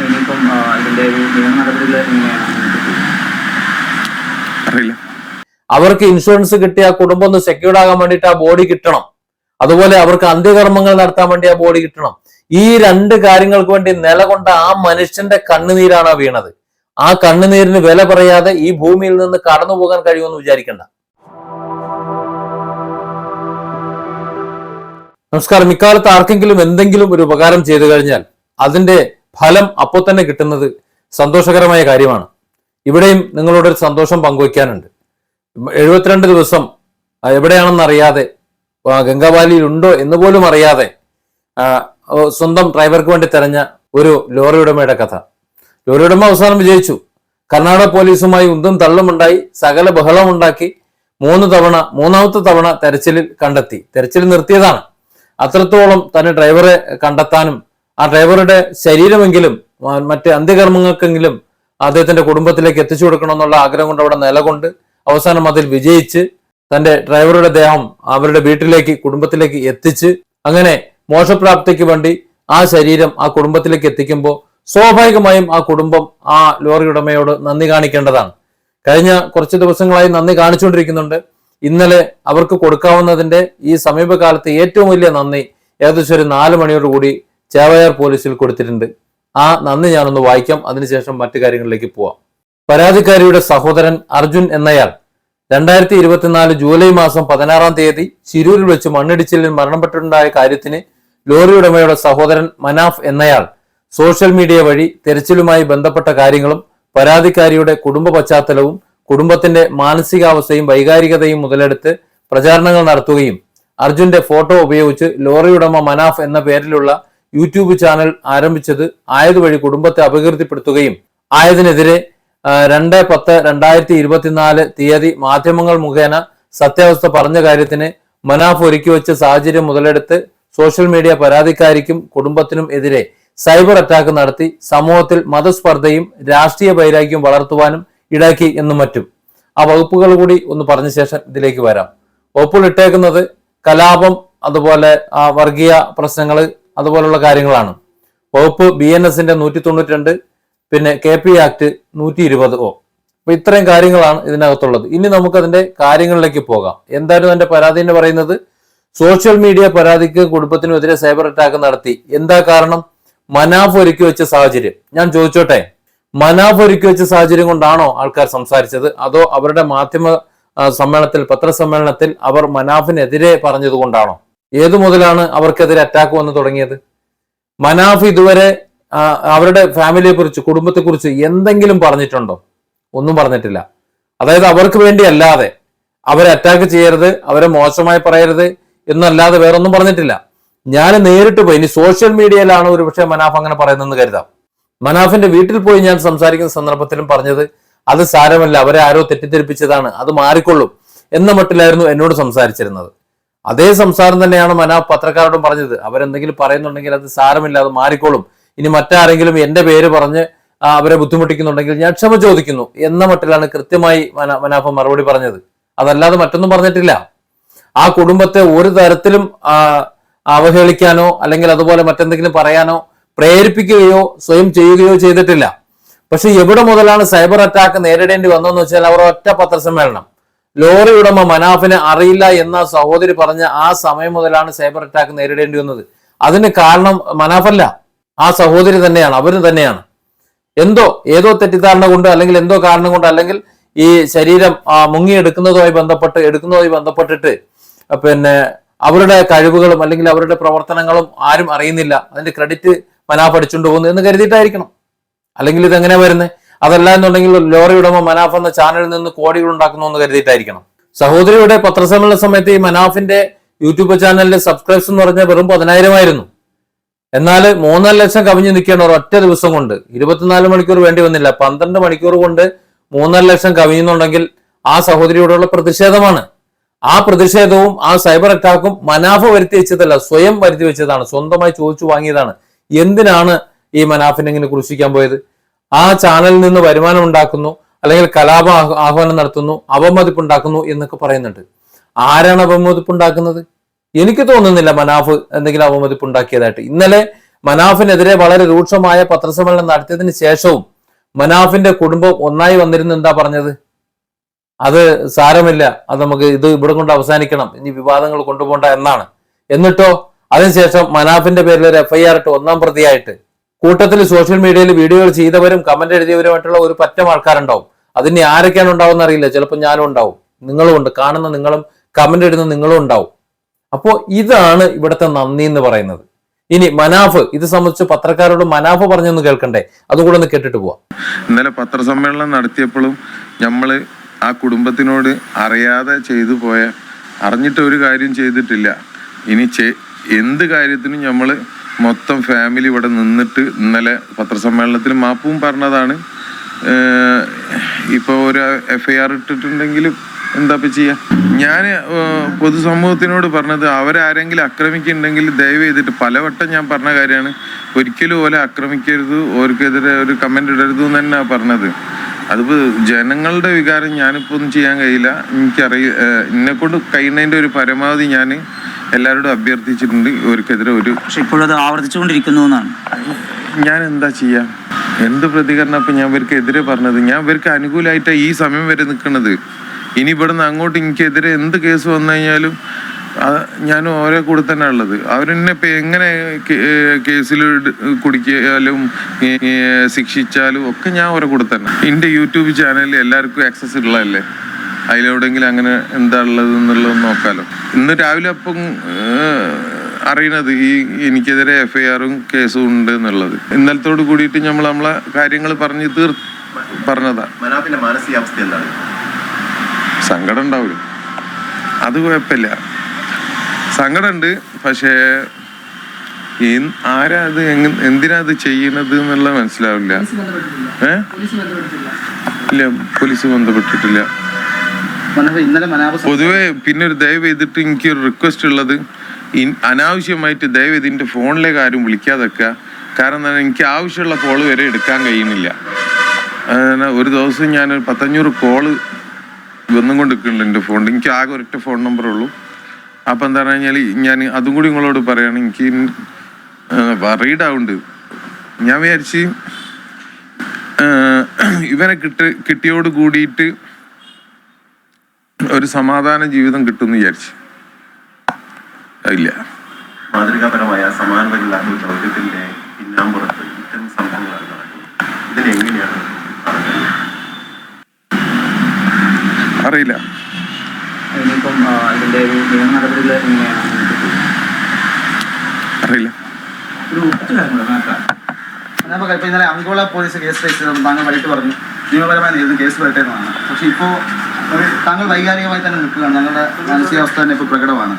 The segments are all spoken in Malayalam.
ഇനിയിപ്പം ആ, ഇതിന്റെ ഒരു നിയമ നടപടികൾ എങ്ങനെയാണ് അറിയില്ല. അവർക്ക് ഇൻഷുറൻസ് കിട്ടിയ കുടുംബം ഒന്ന് സെക്യൂർഡ് ആകാൻ വേണ്ടിയിട്ട് ആ ബോഡി കിട്ടണം. അതുപോലെ അവർക്ക് അന്ത്യകർമ്മങ്ങൾ നടത്താൻ വേണ്ടി ആ ബോഡി കിട്ടണം. ഈ രണ്ട് കാര്യങ്ങൾക്ക് വേണ്ടി നിലകൊണ്ട ആ മനുഷ്യന്റെ കണ്ണുനീരാണ് വീണത്. ആ കണ്ണുനീരിന് വില പറയാതെ ഈ ഭൂമിയിൽ നിന്ന് കടന്നു പോകാൻ കഴിയുമെന്ന് വിചാരിക്കണ്ട. നമസ്കാരം. ഇക്കാലത്ത് ആർക്കെങ്കിലും എന്തെങ്കിലും ഒരു ഉപകാരം ചെയ്തു കഴിഞ്ഞാൽ അതിന്റെ ഫലം അപ്പോൾ തന്നെ കിട്ടുന്നത് സന്തോഷകരമായ കാര്യമാണ്. ഇവിടെയും നിങ്ങളോട് ഒരു സന്തോഷം പങ്കുവയ്ക്കാനുണ്ട്. എഴുപത്തിരണ്ട് ദിവസം എവിടെയാണെന്ന് അറിയാതെ ഗംഗാവാലിയിൽ ഉണ്ടോ എന്ന് പോലും അറിയാതെ സ്വന്തം ഡ്രൈവർക്ക് വേണ്ടി തെരഞ്ഞ ഒരു ലോറി ഉടമയുടെ കഥ. ലോറി ഉടമ അവസാനം വിജയിച്ചു. കർണാടക പോലീസുമായി ഉന്തും തള്ളുമുണ്ടായി സകല ബഹളമുണ്ടാക്കി മൂന്ന് തവണ മൂന്നാമത്തെ തവണ തെരച്ചിലിൽ കണ്ടെത്തി. തെരച്ചിൽ നിർത്തിയതാണ്. അത്രത്തോളം തന്നെ ഡ്രൈവറെ കണ്ടെത്താനും ആ ഡ്രൈവറുടെ ശരീരമെങ്കിലും മറ്റ് അന്ത്യകർമ്മങ്ങൾക്കെങ്കിലും അദ്ദേഹത്തിന്റെ കുടുംബത്തിലേക്ക് എത്തിച്ചു കൊടുക്കണമെന്നുള്ള ആഗ്രഹം കൊണ്ട് അവിടെ നിലകൊണ്ട് അവസാനം അതിൽ വിജയിച്ച് തന്റെ ഡ്രൈവറുടെ ദേഹം അവരുടെ വീട്ടിലേക്ക് കുടുംബത്തിലേക്ക് എത്തിച്ച് അങ്ങനെ മോശപ്രാപ്തിക്ക് വേണ്ടി ആ ശരീരം ആ കുടുംബത്തിലേക്ക് എത്തിക്കുമ്പോൾ സ്വാഭാവികമായും ആ കുടുംബം ആ ലോറി ഉടമയോട് നന്ദി കാണിക്കേണ്ടതാണ്. കഴിഞ്ഞ കുറച്ച് ദിവസങ്ങളായി നന്ദി കാണിച്ചുകൊണ്ടിരിക്കുന്നുണ്ട്. ഇന്നലെ അവർക്ക് കൊടുക്കാവുന്നതിന്റെ ഈ സമീപകാലത്ത് ഏറ്റവും വലിയ നന്ദി ഏകദേശം ഒരു നാല് മണിയോടുകൂടി ചേവയാർ പോലീസിൽ കൊടുത്തിട്ടുണ്ട്. ആ നന്ദി ഞാനൊന്ന് വായിക്കാം. അതിനുശേഷം മറ്റു കാര്യങ്ങളിലേക്ക് പോവാം. പരാതിക്കാരിയുടെ സഹോദരൻ അർജുൻ എന്നയാൾ രണ്ടായിരത്തി ഇരുപത്തിനാല് ജൂലൈ മാസം പതിനാറാം തീയതി ശിരൂരിൽ വെച്ച് മണ്ണിടിച്ചിലിൽ മരണപ്പെട്ടിട്ടുണ്ടായ കാര്യത്തിന് ലോറി ഉടമയുടെ സഹോദരൻ മനാഫ് എന്നയാൾ സോഷ്യൽ മീഡിയ വഴി തെരച്ചിലുമായി ബന്ധപ്പെട്ട കാര്യങ്ങളും പരാതിക്കാരിയുടെ കുടുംബ പശ്ചാത്തലവും കുടുംബത്തിന്റെ മാനസികാവസ്ഥയും വൈകാരികതയും മുതലെടുത്ത് പ്രചാരണങ്ങൾ നടത്തുകയും അർജുന്റെ ഫോട്ടോ ഉപയോഗിച്ച് ലോറി ഉടമ മനാഫ് എന്ന പേരിലുള്ള യൂട്യൂബ് ചാനൽ ആരംഭിച്ചത് ആയതുവഴി കുടുംബത്തെ അപകീർത്തിപ്പെടുത്തുകയും ആയതിനെതിരെ രണ്ട് പത്ത് രണ്ടായിരത്തി ഇരുപത്തിനാല് തീയതി മാധ്യമങ്ങൾ മുഖേന സത്യാവസ്ഥ പറഞ്ഞ കാര്യത്തിന് മനാഫ് ഒരുക്കി വെച്ച സാഹചര്യം മുതലെടുത്ത് സോഷ്യൽ മീഡിയ പരാതിക്കാരിക്കും കുടുംബത്തിനും എതിരെ സൈബർ അറ്റാക്ക് നടത്തി സമൂഹത്തിൽ മതസ്പർദ്ധയും രാഷ്ട്രീയ വൈരാഗ്യവും വളർത്തുവാനും ഇടാക്കി എന്നും മറ്റും. ആ വകുപ്പുകൾ കൂടി ഒന്ന് പറഞ്ഞ ശേഷം ഇതിലേക്ക് വരാം. വകുപ്പുകൾ ഇട്ടേക്കുന്നത് കലാപം അതുപോലെ ആ വർഗീയ പ്രശ്നങ്ങൾ അതുപോലുള്ള കാര്യങ്ങളാണ്. വകുപ്പ് ബി എൻ എസിന്റെ നൂറ്റി തൊണ്ണൂറ്റി രണ്ട് പിന്നെ കെ പി ആക്ട് നൂറ്റി ഇരുപത് ഓ. അപ്പൊ ഇത്രയും കാര്യങ്ങളാണ് ഇതിനകത്തുള്ളത്. ഇനി നമുക്ക് അതിന്റെ കാര്യങ്ങളിലേക്ക് പോകാം. എന്തായിരുന്നു എന്റെ പരാതി എന്ന് പറയുന്നത്? സോഷ്യൽ മീഡിയ പരാതിക്ക് കുടുംബത്തിനുമെതിരെ സൈബർ അറ്റാക്ക് നടത്തി. എന്താ കാരണം? മനാഫ് ഒരുക്കി വെച്ച സാഹചര്യം. ഞാൻ ചോദിച്ചോട്ടെ? മനാഫ് ഒരുക്കി വെച്ച സാഹചര്യം കൊണ്ടാണോ ആൾക്കാർ സംസാരിച്ചത്? അതോ അവരുടെ മാധ്യമ സമ്മേളനത്തിൽ പത്രസമ്മേളനത്തിൽ അവർ മനാഫിനെതിരെ പറഞ്ഞത് കൊണ്ടാണോ? ഏതു മുതലാണ് അവർക്കെതിരെ അറ്റാക്ക് വന്ന് തുടങ്ങിയത്? മനാഫ് ഇതുവരെ അവരുടെ ഫാമിലിയെ കുറിച്ച് കുടുംബത്തെക്കുറിച്ച് എന്തെങ്കിലും പറഞ്ഞിട്ടുണ്ടോ? ഒന്നും പറഞ്ഞിട്ടില്ല. അതായത് അവർക്ക് വേണ്ടി അല്ലാതെ അവരെ അറ്റാക്ക് ചെയ്യരുത് അവരെ മോശമായി പറയരുത് എന്നല്ലാതെ വേറെ ഒന്നും പറഞ്ഞിട്ടില്ല. ഞാൻ നേരിട്ട് പോയി ഇനി സോഷ്യൽ മീഡിയയിലാണ് ഒരു പക്ഷേ മനാഫ് അങ്ങനെ പറയുന്നതെന്ന് കരുതാം. മനാഫിന്റെ വീട്ടിൽ പോയി ഞാൻ സംസാരിക്കുന്ന സന്ദർഭത്തിലും പറഞ്ഞത് അത് സാരമല്ല അവരെ ആരോ തെറ്റിദ്ധരിപ്പിച്ചതാണ് അത് മാറിക്കൊള്ളും എന്ന മട്ടിലായിരുന്നു എന്നോട് സംസാരിച്ചിരുന്നത്. അതേ സംസാരം തന്നെയാണ് മനാഫ് പത്രക്കാരോടും പറഞ്ഞത്. അവരെന്തെങ്കിലും പറയുന്നുണ്ടെങ്കിൽ അത് സാരമില്ല അത് മാറിക്കോളും. ഇനി മറ്റാരെങ്കിലും എന്റെ പേര് പറഞ്ഞ് അവരെ ബുദ്ധിമുട്ടിക്കുന്നുണ്ടെങ്കിൽ ഞാൻ ക്ഷമ ചോദിക്കുന്നു എന്ന മട്ടിലാണ് കൃത്യമായി മനാഫ് മറുപടി പറഞ്ഞത്. അതല്ലാതെ മറ്റൊന്നും പറഞ്ഞിട്ടില്ല. ആ കുടുംബത്തെ ഒരു തരത്തിലും അവഹേളിക്കാനോ അല്ലെങ്കിൽ അതുപോലെ മറ്റെന്തെങ്കിലും പറയാനോ പ്രേരിപ്പിക്കുകയോ സ്വയം ചെയ്യുകയോ ചെയ്തിട്ടില്ല. പക്ഷെ എവിടെ മുതലാണ് സൈബർ അറ്റാക്ക് നേരിടേണ്ടി വന്നതെന്ന് വെച്ചാൽ അവർ ഒറ്റ പത്രസമ്മേളനം. ലോറി ഉടമ മനാഫിനെ അറിയില്ല എന്ന സഹോദരി പറഞ്ഞ ആ സമയം മുതലാണ് സൈബർ അറ്റാക്ക് നേരിടേണ്ടി വന്നത്. അതിന് കാരണം മനാഫല്ല. ആ സഹോദരി തന്നെയാണ് അവർ തന്നെയാണ്. എന്തോ ഏതോ തെറ്റിദ്ധാരണ കൊണ്ട് അല്ലെങ്കിൽ എന്തോ കാരണം കൊണ്ട് അല്ലെങ്കിൽ ഈ ശരീരം മുങ്ങിയെടുക്കുന്നതുമായി ബന്ധപ്പെട്ട് എടുക്കുന്നതുമായി ബന്ധപ്പെട്ടിട്ട് പിന്നെ അവരുടെ കഴിവുകളും അല്ലെങ്കിൽ അവരുടെ പ്രവർത്തനങ്ങളും ആരും അറിയുന്നില്ല. അതിന്റെ ക്രെഡിറ്റ് മനാഫ് അടിച്ചുകൊണ്ട് പോകുന്നു എന്ന് കരുതിയിട്ടായിരിക്കണം. അല്ലെങ്കിൽ ഇത് എങ്ങനെ വരുന്നത് അതല്ല എന്നുണ്ടെങ്കിൽ ലോറി ഉടമ മനാഫ് എന്ന ചാനലിൽ നിന്ന് കോടികൾ ഉണ്ടാക്കുന്നു എന്ന് കരുതിയിട്ടായിരിക്കണം. സഹോദരിയുടെ പത്രസമ്മേളന സമയത്ത് ഈ മനാഫിന്റെ യൂട്യൂബ് ചാനലിലെ സബ്സ്ക്രൈബ്സ് എന്ന് പറഞ്ഞാൽ വെറും പതിനായിരമായിരുന്നു എന്നാൽ മൂന്നര ലക്ഷം കവിഞ്ഞു നിൽക്കുകയാണ് ഒരൊറ്റ ദിവസം കൊണ്ട്. ഇരുപത്തിനാല് മണിക്കൂർ വേണ്ടി വന്നില്ല. പന്ത്രണ്ട് മണിക്കൂർ കൊണ്ട് മൂന്നര ലക്ഷം കവിഞ്ഞെന്നുണ്ടെങ്കിൽ ആ സഹോദരിയോടുള്ള പ്രതിഷേധമാണ്. ആ പ്രതിഷേധവും ആ സൈബർ അറ്റാക്കും മനാഫ് വരുത്തി വെച്ചതല്ല സ്വയം വരുത്തി വെച്ചതാണ്. സ്വന്തമായി ചോദിച്ചു വാങ്ങിയതാണ്. എന്തിനാണ് ഈ മനാഫിനെ ഇങ്ങനെ കുറിച്ചിരിക്കാൻ പോയത്? ആ ചാനലിൽ നിന്ന് വരുമാനം ഉണ്ടാക്കുന്നു അല്ലെങ്കിൽ കലാപ ആഹ്വാനം നടത്തുന്നു അവമതിപ്പ് ഉണ്ടാക്കുന്നു എന്നൊക്കെ പറയുന്നുണ്ട്. ആരാണ് അവമതിപ്പ് ഉണ്ടാക്കുന്നത് എനിക്ക് തോന്നുന്നില്ല മനാഫ് എന്തെങ്കിലും അവമതിപ്പ് ഉണ്ടാക്കിയതായിട്ട് ഇന്നലെ മനാഫിനെതിരെ വളരെ രൂക്ഷമായ പത്രസമ്മേളനം നടത്തിയതിന് ശേഷവും മനാഫിന്റെ കുടുംബം ഒന്നായി വന്നിരുന്നു. എന്താ പറഞ്ഞത്? അത് സാരമില്ല. അത് നമുക്ക് ഇത് ഇവിടെ കൊണ്ട് അവസാനിക്കണം. ഇനി വിവാദങ്ങൾ കൊണ്ടുപോകണ്ട എന്നാണ്. എന്നിട്ടോ അതിനുശേഷം മനാഫിന്റെ പേരിൽ ഒരു എഫ്ഐആർ ഇട്ട് ഒന്നാം പ്രതിയായിട്ട് കൂട്ടത്തിൽ സോഷ്യൽ മീഡിയയിൽ വീഡിയോകൾ ചെയ്തവരും കമന്റ് എഴുതിയവരുമായിട്ടുള്ള ഒരു പറ്റം ആൾക്കാരുണ്ടാവും. അതിന് ആരൊക്കെയാണ് ഉണ്ടാവും അറിയില്ല. ചിലപ്പോൾ ഞാനും ഉണ്ടാവും. നിങ്ങളും ഉണ്ട്. കാണുന്ന നിങ്ങളും കമന്റ് ഇടുന്ന നിങ്ങളും ഉണ്ടാവും. അപ്പോൾ ഇതാണ് ഇവിടുത്തെ നന്ദി എന്ന് പറയുന്നത്. ഇനി മനാഫ് ഇത് സംബന്ധിച്ച് പത്രക്കാരോട് മനാഫ് പറഞ്ഞൊന്ന് കേൾക്കണ്ടേ? അതും കൂടെ ഒന്ന് കേട്ടിട്ട് പോവാം. ഇന്നലെ പത്രസമ്മേളനം നടത്തിയപ്പോഴും നമ്മൾ ആ കുടുംബത്തിനോട് അറിയാതെ ചെയ്തു പോയ അറിഞ്ഞിട്ട് ഒരു കാര്യം ചെയ്തിട്ടില്ല. ഇനി എന്ത് കാര്യത്തിനും നമ്മൾ മൊത്തം ഫാമിലി ഇവിടെ നിന്നിട്ട് ഇന്നലെ പത്രസമ്മേളനത്തിൽ മാപ്പും പറഞ്ഞതാണ്. ഇപ്പോൾ ഒരു എഫ് ഐ ആർ ഇട്ടിട്ടുണ്ടെങ്കിലും എന്താ ഇപ്പം ചെയ്യുക ഞാൻ പൊതുസമൂഹത്തിനോട് പറഞ്ഞത് അവരാരെങ്കിലും ആക്രമിക്കുന്നുണ്ടെങ്കിൽ ദയവ് ചെയ്തിട്ട് പലവട്ടം ഞാൻ പറഞ്ഞ കാര്യമാണ്. ഒരിക്കലും ഓലെ ആക്രമിക്കരുത് ഓർക്കെതിരെ ഒരു കമന്റ് ഇടരുത് എന്ന് തന്നെയാണ് പറഞ്ഞത്. അതിപ്പോൾ ജനങ്ങളുടെ വികാരം ഞാനിപ്പോൾ ഒന്നും ചെയ്യാൻ കഴിയില്ല. എനിക്കറിയ എന്നെക്കൊണ്ട് കഴിയുന്നതിന്റെ ഒരു പരമാവധി ഞാൻ എല്ലാവരോടും അഭ്യർത്ഥിച്ചിട്ടുണ്ട് ഇവർക്കെതിരെ ഒരു പക്ഷെ ഇപ്പോഴത് ആവർത്തിച്ചുകൊണ്ടിരിക്കുന്നു എന്നാണ് ഞാൻ എന്താ ചെയ്യാ? എന്ത് പ്രതികരണം ഇപ്പൊ ഞാൻ ഇവർക്ക് എതിരെ പറഞ്ഞത്? ഞാൻ ഇവർക്ക് അനുകൂലമായിട്ടാണ് ഈ സമയം വരെ നിൽക്കുന്നത് ഇനി ഇവിടുന്ന് അങ്ങോട്ട് എനിക്കെതിരെ എന്ത് കേസ് വന്നു കഴിഞ്ഞാലും ഞാനും ഞാൻ ഓരോ കൂടെ തന്നെ ഉള്ളത്. അവരെന്നെ ഇപ്പൊ എങ്ങനെ കേസിൽ കുടിക്കാലും ശിക്ഷിച്ചാലും ഒക്കെ ഞാൻ ഓരോ കൂടെ തന്നെ. എന്റെ യൂട്യൂബ് ചാനലിൽ എല്ലാവർക്കും ആക്സസ് ഉള്ളതല്ലേ? അതിലെവിടെങ്കിലും അങ്ങനെ എന്താ ഉള്ളത് എന്നുള്ളത് നോക്കാലോ. ഇന്ന് രാവിലെ അപ്പം അറിയണത് ഈ എനിക്കെതിരെ എഫ് ഐ ആറും കേസും ഉണ്ട് എന്നുള്ളത്. ഇന്നലത്തോട് കൂടിയിട്ട് നമ്മൾ നമ്മളെ കാര്യങ്ങൾ പറഞ്ഞ് തീർ പറഞ്ഞതാ. മനാഫിന്റെ മാനസികാവസ്ഥ എന്താണ്? സങ്കടം ഉണ്ടാവില്ല അത് കുഴപ്പമില്ല. സങ്കടമുണ്ട് പക്ഷേ ആരാ അത് എങ്ങ- എന്തിനാ അത് ചെയ്യണത് എന്നുള്ള മനസ്സിലാവില്ല. ഏ ഇല്ല പോലീസ് ബന്ധപ്പെട്ടിട്ടില്ല. ഇന്നലെ പൊതുവെ പിന്നെ ഒരു ദയവ് ചെയ്തിട്ട് എനിക്ക് ഒരു റിക്വസ്റ്റ് ഉള്ളത് അനാവശ്യമായിട്ട് ദയവ് ഇതിന്റെ ഫോണിലേക്ക് ആരും വിളിക്കാതൊക്കെ. കാരണം എനിക്ക് ആവശ്യമുള്ള കോൾ വരെ എടുക്കാൻ കഴിയുന്നില്ല. ഒരു ദിവസം ഞാൻ ഒരു പത്തഞ്ഞൂറ് കോൾ വന്നും കൊണ്ട് നിൽക്കുന്നുണ്ട് എന്റെ ഫോണിൽ എനിക്ക് ആകെ ഒരൊറ്റ ഫോൺ നമ്പർ ഉള്ളൂ. അപ്പം എന്താ പറഞ്ഞു കഴിഞ്ഞാൽ ഞാൻ അതും കൂടി നിങ്ങളോട് പറയാണ് എനിക്ക് വറീഡാവുണ്ട് ഞാൻ വിചാരിച്ച് ഇവനെ കിട്ട് കിട്ടിയോട് കൂടിയിട്ട് ഒരു സമാധാന ജീവിതം കിട്ടുമെന്ന് വിചാരിച്ചു. ഇല്ല മാതൃകാപരമായ സമാനതകളില്ലാത്ത ഒരു ദൗത്യത്തിന്റെ പിന്നാമ്പുറത്ത് ഇത്തരം സംഭവങ്ങളാണ് നടക്കുന്നത്. ഇതിനെ എങ്ങനെയാണ് അറിയില്ല. ഇനിയിപ്പം ആ, ഇതിന്റെ ഒരു നിയമ നടപടികൾ എങ്ങനെയാണ് അറിയില്ല. ഒരു ഇന്നലെ അങ്കോള പോലീസ് കേസ് രജിസ്റ്റർ. താങ്കൾ വൈകിട്ട് പറഞ്ഞു നിയമപരമായി നേരിടുന്ന കേസ് വരട്ടെ എന്നാണ്. പക്ഷെ ഇപ്പോ താങ്കൾ വൈകാരികമായി തന്നെ നിൽക്കുകയാണ്. താങ്കളുടെ മാനസികാവസ്ഥ തന്നെ ഇപ്പൊ പ്രകടമാണ്.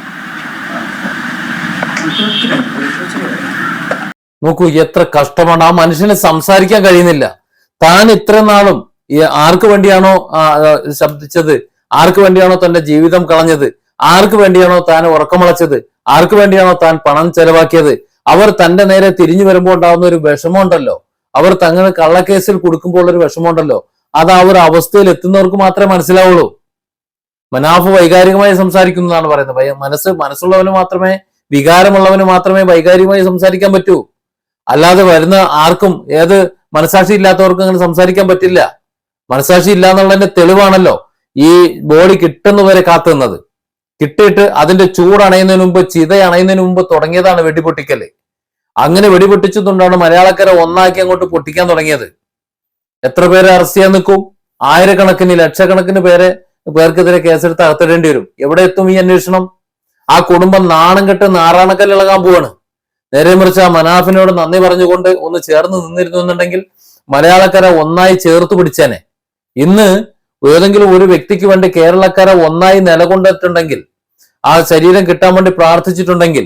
നോക്കൂ എത്ര കഷ്ടമാണ് ആ മനുഷ്യന് സംസാരിക്കാൻ കഴിയുന്നില്ല. താൻ ഇത്ര നാളും ആർക്ക് വേണ്ടിയാണോ ശബ്ദിച്ചത്? ആർക്ക് വേണ്ടിയാണോ തന്റെ ജീവിതം കളഞ്ഞത്? ആർക്ക് വേണ്ടിയാണോ താൻ ഉറക്കമളച്ചത്? ആർക്ക് വേണ്ടിയാണോ താൻ പണം ചെലവാക്കിയത്? അവർ തന്റെ നേരെ തിരിഞ്ഞു വരുമ്പോൾ ഉണ്ടാകുന്ന ഒരു വിഷമമുണ്ടല്ലോ. അവർ തങ്ങൾ കള്ളക്കേസിൽ കൊടുക്കുമ്പോൾ ഒരു വിഷമമുണ്ടല്ലോ. അത് ആ ഒരു അവസ്ഥയിൽ എത്തുന്നവർക്ക് മാത്രമേ മനസ്സിലാവുള്ളൂ. മനാഫ് വൈകാരികമായി സംസാരിക്കുന്നതാണ് പറയുന്നത്. മനസ്സ് മനസ്സുള്ളവന് മാത്രമേ വികാരമുള്ളവന് മാത്രമേ വൈകാരികമായി സംസാരിക്കാൻ പറ്റൂ. അല്ലാതെ വരുന്ന ആർക്കും ഏത് മനസാക്ഷി ഇല്ലാത്തവർക്കും അങ്ങനെ സംസാരിക്കാൻ പറ്റില്ല. മനസാക്ഷി ഇല്ല എന്നുള്ളതിന്റെ തെളിവാണല്ലോ ഈ ബോഡി കിട്ടുന്നവരെ കാത്തുന്നത്. കിട്ടിയിട്ട് അതിന്റെ ചൂടണയുന്നതിന് മുമ്പ് ചിത അണയുന്നതിന് മുമ്പ് തുടങ്ങിയതാണ് വെടിപൊട്ടിക്കൽ. അങ്ങനെ വെടിപൊട്ടിച്ചതുകൊണ്ടാണ് മലയാളക്കര ഒന്നാക്കി അങ്ങോട്ട് പൊട്ടിക്കാൻ തുടങ്ങിയത്. എത്ര പേരെ അറസ്റ്റ് ചെയ്യാൻ നിൽക്കും? ആയിരക്കണക്കിന് ലക്ഷക്കണക്കിന് പേരെ പേർക്കെതിരെ കേസെടുത്ത് അകത്തിടേണ്ടി വരും. എവിടെ എത്തും ഈ അന്വേഷണം? ആ കുടുംബം നാണം കെട്ട് നാറാണക്കല്ല് ഇളകാൻ പോവാണ്. നേരെ മറിച്ച് ആ മനാഫിനോട് നന്ദി പറഞ്ഞുകൊണ്ട് ഒന്ന് ചേർന്ന് നിന്നിരുന്നു എന്നുണ്ടെങ്കിൽ മലയാളക്കര ഒന്നായി ചേർത്ത് പിടിച്ചേനെ. ഇന്ന് ഏതെങ്കിലും ഒരു വ്യക്തിക്ക് വേണ്ടി കേരളക്കര ഒന്നായി നിലകൊണ്ടിട്ടുണ്ടെങ്കിൽ ആ ശരീരം കിട്ടാൻ വേണ്ടി പ്രാർത്ഥിച്ചിട്ടുണ്ടെങ്കിൽ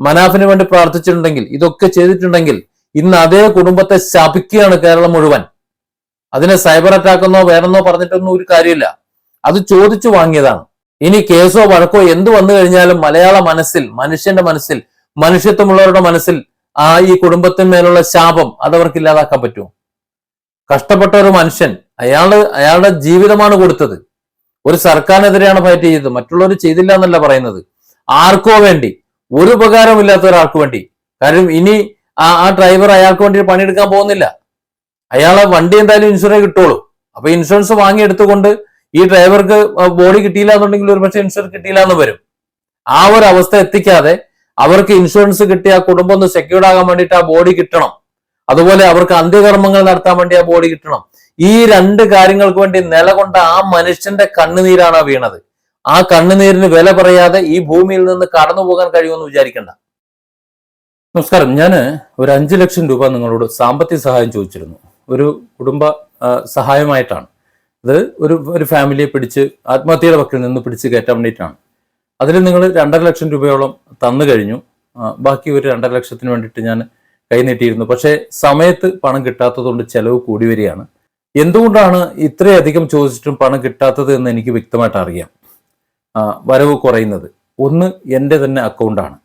മനാഫിന് വേണ്ടി പ്രാർത്ഥിച്ചിട്ടുണ്ടെങ്കിൽ ഇതൊക്കെ ചെയ്തിട്ടുണ്ടെങ്കിൽ ഇന്ന് അതേ കുടുംബത്തെ ശപിക്കുകയാണ് കേരളം മുഴുവൻ. അതിനെ സൈബർ അറ്റാക്കെന്നോ വേറെന്നോ പറഞ്ഞിട്ടൊന്നും ഒരു കാര്യമില്ല. അത് ചോദിച്ചു വാങ്ങിയതാണ്. ഇനി കേസോ വഴക്കോ എന്ത് വന്നു കഴിഞ്ഞാലും മലയാള മനസ്സിൽ മനുഷ്യന്റെ മനസ്സിൽ മനുഷ്യത്വമുള്ളവരുടെ മനസ്സിൽ ആ ഈ കുടുംബത്തിന്മേലുള്ള ശാപം അതവർക്ക് ഇല്ലാതാക്കാൻ പറ്റുമോ? കഷ്ടപ്പെട്ട ഒരു മനുഷ്യൻ അയാൾ അയാളുടെ ജീവിതമാണ് കൊടുത്തത്. ഒരു സർക്കാരിനെതിരെയാണ് ഫൈറ്റ് ചെയ്തത്. മറ്റുള്ളവർ ചെയ്തില്ല എന്നല്ല പറയുന്നത്. ആർക്കോ വേണ്ടി ഒരു ഉപകാരമില്ലാത്ത ഒരാൾക്ക് വേണ്ടി. കാര്യം ഇനി ആ ഡ്രൈവർ അയാൾക്ക് വേണ്ടി പണിയെടുക്കാൻ പോകുന്നില്ല. അയാളെ വണ്ടി എന്തായാലും ഇൻഷുറൻസ് കിട്ടുള്ളൂ. അപ്പൊ ഇൻഷുറൻസ് വാങ്ങിയെടുത്തുകൊണ്ട് ഈ ഡ്രൈവർക്ക് ബോഡി കിട്ടിയില്ല എന്നുണ്ടെങ്കിൽ ഒരു പക്ഷേ ഇൻഷുറൻസ് കിട്ടിയില്ല എന്ന് വരും. ആ ഒരു അവസ്ഥ എത്തിക്കാതെ അവർക്ക് ഇൻഷുറൻസ് കിട്ടിയ ആ കുടുംബം ഒന്ന് സെക്യൂർഡ് ആകാൻ വേണ്ടിയിട്ട് ആ ബോഡി കിട്ടണം. അതുപോലെ അവർക്ക് അന്ത്യകർമ്മങ്ങൾ നടത്താൻ വേണ്ടി ആ ബോഡി കിട്ടണം. ഈ രണ്ട് കാര്യങ്ങൾക്ക് വേണ്ടി നിലകൊണ്ട ആ മനുഷ്യന്റെ കണ്ണുനീരാണ് വീണത്. ആ കണ്ണുനീരിന് വില പറയാതെ ഈ ഭൂമിയിൽ നിന്ന് കടന്നു പോകാൻ കഴിയുമെന്ന് വിചാരിക്കണ്ട. നമസ്കാരം. ഞാൻ ഒരു അഞ്ചു ലക്ഷം രൂപ നിങ്ങളോട് സാമ്പത്തിക സഹായം ചോദിച്ചിരുന്നു. ഒരു കുടുംബ സഹായമായിട്ടാണ്. ഇത് ഒരു ഒരു ഫാമിലിയെ പിടിച്ച് ആത്മഹത്യയുടെ പക്കൽ നിന്ന് പിടിച്ച് കയറ്റാൻ വേണ്ടിയിട്ടാണ്. അതിൽ നിങ്ങൾ രണ്ടര ലക്ഷം രൂപയോളം തന്നു കഴിഞ്ഞു. ബാക്കി ഒരു രണ്ടര ലക്ഷത്തിന് വേണ്ടിയിട്ട് ഞാൻ കൈനീട്ടിയിരുന്നു പക്ഷേ സമയത്ത് പണം കിട്ടാത്തതുകൊണ്ട് ചെലവ് കൂടി വരികയാണ്. എന്തുകൊണ്ടാണ് ഇത്രയധികം ചോദിച്ചിട്ടും പണം കിട്ടാത്തത് എന്ന് എനിക്ക് വ്യക്തമായിട്ട് അറിയാം. വരവ് കുറയുന്നത്. ഒന്ന് എന്റെ തന്നെ അക്കൗണ്ടാണ്.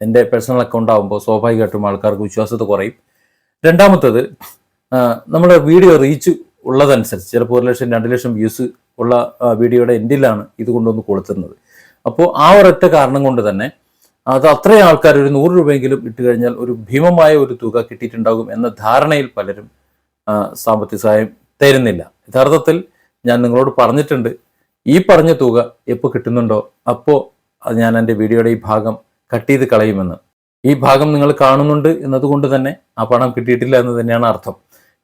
എന്റെ പേഴ്സണൽ അക്കൗണ്ട് ആകുമ്പോൾ സ്വാഭാവികമായിട്ടും ആൾക്കാർക്ക് വിശ്വാസത കുറയും. രണ്ടാമത്തത് നമ്മുടെ വീഡിയോ റീച്ച് ഉള്ളതനുസരിച്ച് ചിലപ്പോൾ ഒരു ലക്ഷം രണ്ട് ലക്ഷം വ്യൂസ് ഉള്ള വീഡിയോയുടെ എൻഡിലാണ് ഇത് കൊണ്ടുവന്ന് കൊടുത്തിരുന്നത്. അപ്പോൾ ആ ഒരൊറ്റ കാരണം കൊണ്ട് തന്നെ അത് അത്രയും ആൾക്കാർ ഒരു നൂറ് രൂപയെങ്കിലും ഇട്ട് കഴിഞ്ഞാൽ ഒരു ഭീമമായ ഒരു തുക കിട്ടിയിട്ടുണ്ടാകും എന്ന ധാരണയിൽ പലരും സാമ്പത്തിക സഹായം തരുന്നില്ല. യഥാർത്ഥത്തിൽ ഞാൻ നിങ്ങളോട് പറഞ്ഞിട്ടുണ്ട് ഈ പറഞ്ഞ തുക എപ്പോൾ കിട്ടുന്നുണ്ടോ അപ്പോൾ ഞാൻ എന്റെ വീഡിയോയുടെ ഈ ഭാഗം കട്ട് ചെയ്ത് കളയുമെന്ന്. ഈ ഭാഗം നിങ്ങൾ കാണുന്നുണ്ട് എന്നതുകൊണ്ട് തന്നെ ആ പണം കിട്ടിയിട്ടില്ല എന്ന് തന്നെയാണ് അർത്ഥം.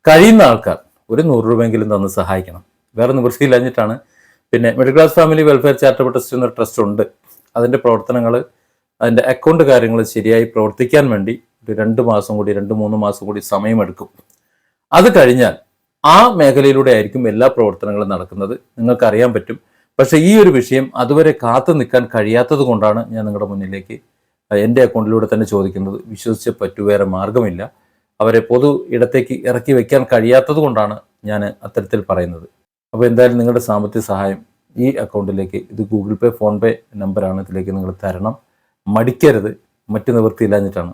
കഴിയുന്ന ആൾക്കാർ ഒരു നൂറ് രൂപയെങ്കിലും തന്ന് സഹായിക്കണം. വേറെ അഞ്ഞിട്ടാണ് പിന്നെ middle class family welfare charitable trust എന്നൊരു ട്രസ്റ്റ് ഉണ്ട്. അതിന്റെ പ്രവർത്തനങ്ങൾ അതിന്റെ അക്കൗണ്ട് കാര്യങ്ങൾ ശരിയായി പ്രവർത്തിക്കാൻ വേണ്ടി ഒരു രണ്ട് മാസം കൂടി രണ്ട് മൂന്ന് മാസം കൂടി സമയമെടുക്കും. അത് കഴിഞ്ഞാൽ ആ മേഖലയിലൂടെ ആയിരിക്കും എല്ലാ പ്രവർത്തനങ്ങളും നടക്കുന്നത്. നിങ്ങൾക്കറിയാൻ പറ്റും. പക്ഷേ ഈ ഒരു വിഷയം അതുവരെ കാത്തു നിൽക്കാൻ കഴിയാത്തത് കൊണ്ടാണ് ഞാൻ നിങ്ങളുടെ മുന്നിലേക്ക് എന്റെ അക്കൗണ്ടിലൂടെ തന്നെ ചോദിക്കുന്നത്. വിശ്വസിച്ച് പറ്റൂ വേറെ മാർഗമില്ല അവരെ പൊതു ഇടത്തേക്ക് ഇറക്കി വയ്ക്കാൻ കഴിയാത്തത് കൊണ്ടാണ് ഞാൻ അത്തരത്തിൽ പറയുന്നത്. അപ്പോൾ എന്തായാലും നിങ്ങളുടെ സാമ്പത്തിക സഹായം ഈ അക്കൗണ്ടിലേക്ക് ഇത് ഗൂഗിൾ പേ ഫോൺ പേ നമ്പറാണ് ഇതിലേക്ക് നിങ്ങൾ തരണം. മടിക്കരുത്. മറ്റു നിവൃത്തിയില്ലാഞ്ഞിട്ടാണ്.